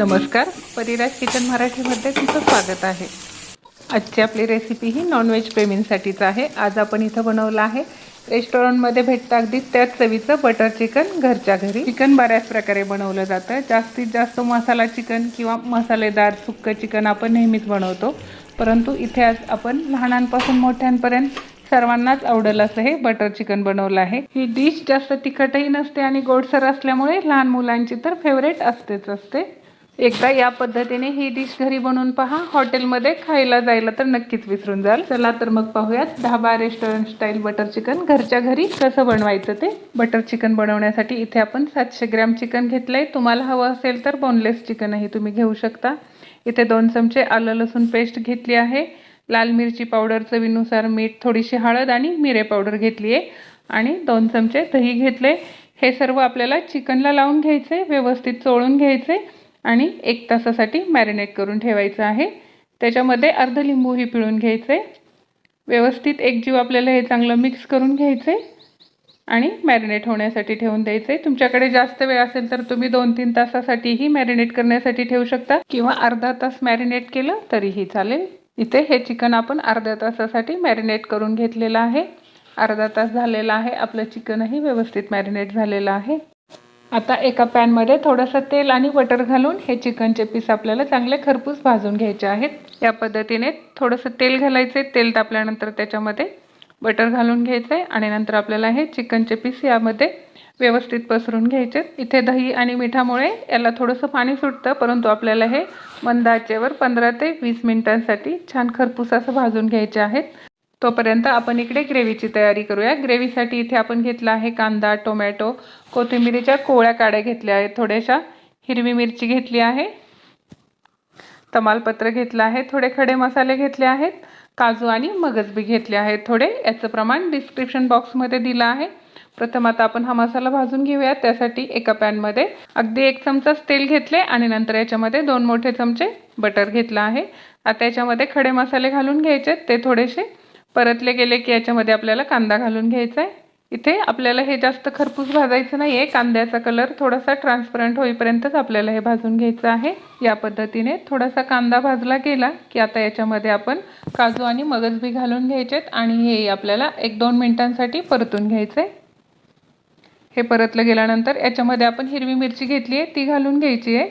नमस्कार. परिराज किचन मराठीमध्ये तुमचं स्वागत आहे. आजची आपली रेसिपी ही नॉनव्हेज प्रेमींसाठीच आहे. आज आपण इथं बनवलं आहे. रेस्टॉरंटमध्ये भेटतं अगदी त्याच चवीचं बटर चिकन घरच्या घरी. चिकन बऱ्याच प्रकारे बनवलं जातं. जास्तीत जास्त मसाला चिकन किंवा मसालेदार सुक्कं चिकन आपण नेहमीच बनवतो. परंतु इथे आज आपण लहानांपासून मोठ्यांपर्यंत सर्वांनाच आवडेल असं हे बटर चिकन बनवलं आहे. ही डिश जास्त तिखटही नसते आणि गोडसर असल्यामुळे लहान मुलांची तर फेवरेट असतेच असते. एकदा या पद्धतीने ही डिश घरी बनवून पहा. हॉटेलमध्ये खायला जायला तर नक्कीच विसरून जाल. चला तर मग पाहूयात dhaba restaurant style butter chicken घरच्या घरी कसं बनवायचं ते? बटर चिकन बनवण्यासाठी इथे आपण सातशे ग्रॅम चिकन घेतलंय. तुम्हाला हवं असेल तर बोनलेस चिकनही तुम्ही घेऊ शकता. इथे दोन चमचे आलं लसूण पेस्ट घेतली आहे. लाल मिरची पावडर चवीनुसार मीठ थोडीशी हळद आणि मिरे पावडर घेतली आहे आणि दोन चमचे दही घेतले हे सर्व आपल्याला चिकनला लावून घ्यायचे व्यवस्थित चोळून घ्यायचे आणि एक तासासाठी मॅरिनेट करून ठेवायचं आहे. त्याच्यामध्ये अर्ध लिंबूही पिळून घ्यायचे. व्यवस्थित एक जीव आपल्याला हे चांगलं मिक्स करून घ्यायचे आणि मॅरिनेट होण्यासाठी ठेवून द्यायचे. तुमच्याकडे जास्त वेळ असेल तर तुम्ही दोन तीन तासासाठीही मॅरिनेट करण्यासाठी ठेवू शकता किंवा अर्धा तास मॅरिनेट केलं तरीही चालेल. इथे हे चिकन आपण अर्ध्या तासासाठी मॅरिनेट करून घेतलेलं आहे. अर्धा तास झालेला आहे. आपलं चिकनही व्यवस्थित मॅरिनेट झालेलं आहे. आता एका पॅनमध्ये थोडंसं तेल आणि बटर घालून हे चिकनचे पीस आपल्याला चांगले खरपूस भाजून घ्यायचे आहेत. या पद्धतीने थोडंसं तेल घालायचे. तेल तापल्यानंतर त्याच्यामध्ये बटर घालून घ्यायचं आहे आणि नंतर आपल्याला हे चिकनचे पीस यामध्ये व्यवस्थित पसरून घ्यायचे. इथे दही आणि मिठामुळे याला थोडंसं पाणी सुटतं परंतु आपल्याला हे मंद आचेवर पंधरा ते वीस मिनिटांसाठी छान खरपूस असं भाजून घ्यायचे आहेत. तोपर्यंत आपण इकडे ग्रेव्हीची तयारी करूया. ग्रेव्हीसाठी इथे आपण घेतला आहे कांदा टोमॅटो कोथिंबिरीच्या कोवळ्या काड्या घेतल्या आहेत. थोड्याशा हिरवी मिरची घेतली आहे. तमालपत्र घेतलं आहे. थोडे खडे मसाले घेतले आहेत. काजू आणि मगजबी घेतले आहेत थोडे. याचं प्रमाण डिस्क्रिप्शन बॉक्समध्ये दिलं आहे. प्रथम आता आपण हा मसाला भाजून घेऊया. त्यासाठी एका पॅनमध्ये अगदी एक चमचाच तेल घेतले आणि नंतर याच्यामध्ये दोन मोठे चमचे बटर घेतलं आहे. आता याच्यामध्ये खडे मसाले घालून घ्यायचे. ते थोडेसे परतले गेले की याच्यामध्ये आपल्याला कांदा घालून घ्यायचा आहे इथे आपल्याला हे जास्त खरपूस भाजायचं नाही आहे कांद्याचा कलर थोडासा ट्रान्सपरंट होईपर्यंतच आपल्याला हे भाजून घ्यायचं आहे. या पद्धतीने थोडासा कांदा भाजला गेला की आता याच्यामध्ये आपण काजू आणि मगजबी घालून घ्यायचेत आणि हे आपल्याला एक दोन मिनटांसाठी परतून घ्यायचं आहे हे परतलं गेल्यानंतर याच्यामध्ये आपण हिरवी मिरची घेतली आहे ती घालून घ्यायची आहे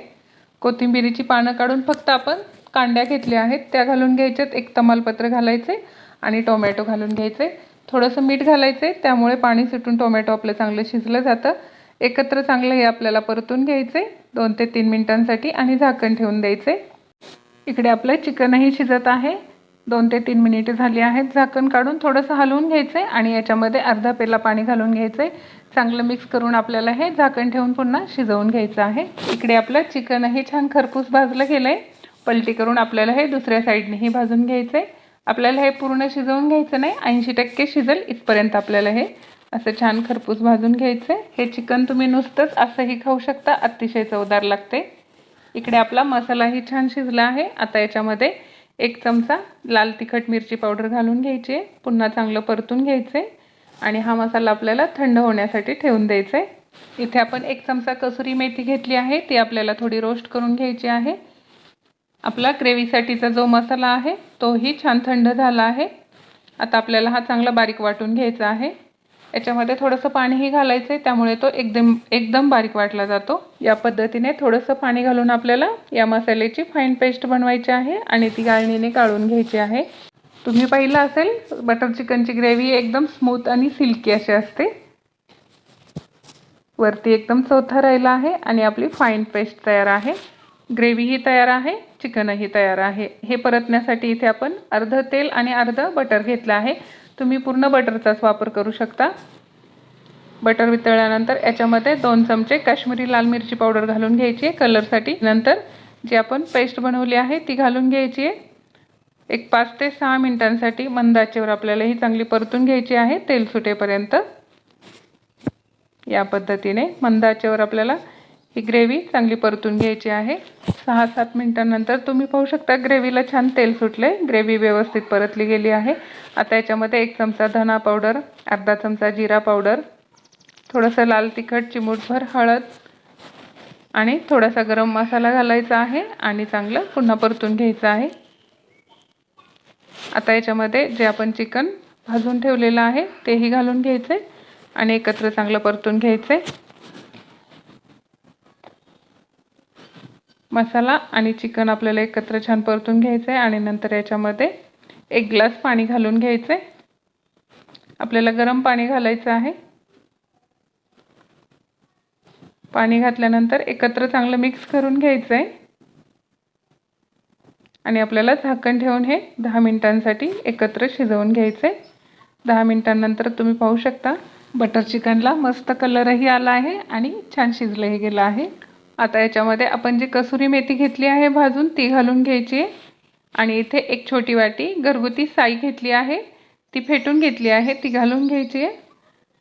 कोथिंबिरीची पानं काढून फक्त आपण कांड्या घेतल्या आहेत त्या घालून घ्यायच्यात. एक तमालपत्र घालायचे आणि टोमॅटो घालून घ्यायचे. थोडंसं मीठ घालायचे त्यामुळे पाणी सुटून टोमॅटो आपलं चांगलं शिजलं जातं. एकत्र चांगलं हे आपल्याला परतून घ्यायचे दोन ते तीन मिनिटांसाठी आणि झाकण ठेवून द्यायचे. इकडे आपलं चिकनही शिजत आहे. दोन ते तीन मिनिटे झाली आहेत झाकण काढून थोडंसं हलवून घ्यायचं आहे आणि याच्यामध्ये अर्धा पेला पाणी घालून घ्यायचं. आहे चांगलं मिक्स करून आपल्याला हे झाकण ठेवून पुन्हा शिजवून घ्यायचं आहे. इकडे आपलं चिकनही छान खरपूस भाजलं गेलं आहे पलटी करून आपल्याला हे दुसऱ्या साईडनेही भाजून घ्यायचं. आहे आपल्याला हे पूर्ण शिजवून घ्यायचं नाही. ऐंशी टक्के शिजेल इथपर्यंत आपल्याला हे असं छान खरपूस भाजून घ्यायचं आहे हे चिकन तुम्ही नुसतंच असंही खाऊ शकता अतिशय चवदार लागते. इकडे आपला मसालाही छान शिजला आहे. आता याच्यामध्ये एक चमचा लाल तिखट मिरची पावडर घालून घ्यायची आहे. पुन्हा चांगलं परतून घ्यायचं आहे आणि हा मसाला आपल्याला थंड होण्यासाठी ठेवून द्यायचा आहे इथे आपण एक चमचा कसुरी मेथी घेतली आहे. ती आपल्याला थोडी रोस्ट करून घ्यायची आहे. आपला ग्रेव्हीसाठीचा जो मसाला आहे तोही छान थंड झाला आहे. आता आपल्याला हा चांगला बारीक वाटून घ्यायचा आहे. याच्यामध्ये थोडंसं पाणीही घालायचं आहे त्यामुळे तो एकदम एकदम बारीक वाटला जातो. या पद्धतीने थोडंसं पाणी घालून आपल्याला या मसाल्याची फाईन पेस्ट बनवायची आहे आणि ती गाळणीने काढून घ्यायची आहे. तुम्ही पाहिलं असेल बटर चिकनची ग्रेव्ही एकदम स्मूथ आणि सिल्की अशी असते. वरती एकदम चौथा राहिला आहे आणि आपली फाईन पेस्ट तयार आहे. ग्रेव्हीही तयार आहे चिकनही तयार आहे. हे परतण्यासाठी इथे आपण अर्ध तेल आणि अर्ध बटर घेतलं आहे. तुम्ही पूर्ण बटरचाच वापर करू शकता. बटर वितळल्यानंतर याच्यामध्ये दोन चमचे काश्मीरी लाल मिरची पावडर घालून घ्यायची आहे कलरसाठी. नंतर जी आपण पेस्ट बनवली आहे ती घालून घ्यायची आहे. एक पाच ते सहा मिनिटांसाठी मंदाचेवर आपल्याला ही चांगली परतून घ्यायची आहे तेल सुटेपर्यंत. या पद्धतीने मंदाचेवर आपल्याला ही ग्रेव्ही चांगली परतून घ्यायची आहे. सहा सात मिनटानंतर तुम्ही पाहू शकता ग्रेव्हीला छान तेल सुटले. ग्रेव्ही व्यवस्थित परतली गेली आहे. आता याच्यामध्ये एक चमचा धना पावडर अर्धा चमचा जिरा पावडर थोडंसं लाल तिखट चिमूटभर हळद आणि थोडासा गरम मसाला घालायचा आहे आणि चांगलं पुन्हा परतून घ्यायचं आहे. आता याच्यामध्ये जे आपण चिकन भाजून ठेवलेलं आहे तेही घालून घ्यायचं आहे आणि एकत्र चांगलं परतून घ्यायचं. आहे मसाला आणि चिकन आपल्याला एकत्र छान परतून घ्यायचं आहे आणि नंतर याच्यामध्ये एक ग्लास पाणी घालून घ्यायचं आहे आपल्याला गरम पाणी घालायचं आहे. पाणी घातल्यानंतर एकत्र चांगलं मिक्स करून घ्यायचं आहे आणि आपल्याला झाकण ठेवून हे दहा मिनिटांसाठी एकत्र शिजवून घ्यायचं आहे दहा मिनिटांनंतर तुम्ही पाहू शकता बटर चिकनला मस्त कलरही आला आहे आणि छान शिजलंही गेलं आहे. आता याच्यामध्ये आपण जी कसुरी मेथी घेतली आहे भाजून ती घालून घ्यायची. आहे आणि इथे एक छोटी वाटी घरगुती साई घेतली आहे. ती फेटून घेतली आहे ती घालून घ्यायची. आहे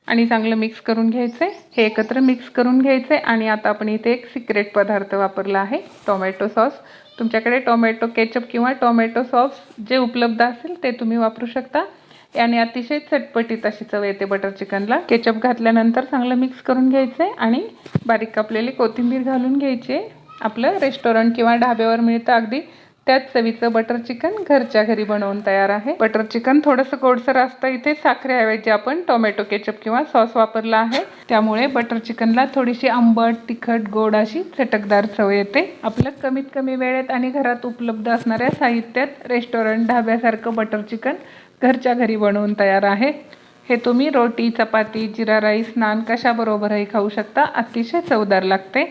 आणि चांगलं मिक्स करून घ्यायचं. आहे हे एकत्र मिक्स करून घ्यायचं. आहे आणि आता आपण इथे एक सिक्रेट पदार्थ वापरला आहे टोमॅटो सॉस. तुमच्याकडे टोमॅटो केचप किंवा टोमॅटो सॉस जे उपलब्ध असेल ते तुम्ही वापरू शकता. याने अतिशय चटपटीत अशी चव येते बटर चिकनला केचप घातल्यानंतर चांगलं मिक्स करून घ्यायचं आहे आणि बारीक कापलेली कोथिंबीर घालून घ्यायची. आहे आपलं रेस्टॉरंट किंवा ढाब्यावर मिळतं अगदी त्याच चवीचं बटर चिकन घरच्या घरी बनवून तयार आहे. बटर चिकन थोडंसं गोडसर असतं. इथे साखरेऐवजी आपण टोमॅटो केचप किंवा सॉस वापरला आहे. त्यामुळे बटर चिकनला थोडीशी आंबट तिखट गोड अशी चटकदार चव येते. आपलं कमीत कमी वेळेत आणि घरात उपलब्ध असणाऱ्या साहित्यात रेस्टॉरंट ढाब्यासारखं बटर चिकन घरच्या घरी बनवून तयार आहे. हे तुम्ही रोटी चपाती जिरा राईस नान कशाबरोबरही खाऊ शकता. अतिशय चवदार लागते.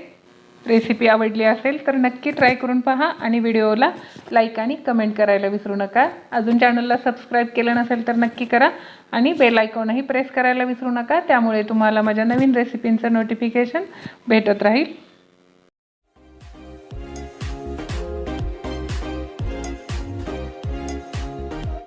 रेसिपी आवडली असेल तर नक्की ट्राय करून पहा आणि व्हिडिओला लाईक आणि कमेंट करायला विसरू नका. अजून चॅनलला सबस्क्राईब केलं नसेल तर नक्की करा आणि बेल आयकॉनही प्रेस करायला विसरू नका. त्यामुळे तुम्हाला माझ्या नवीन रेसिपींचं नोटिफिकेशन भेटत राहील.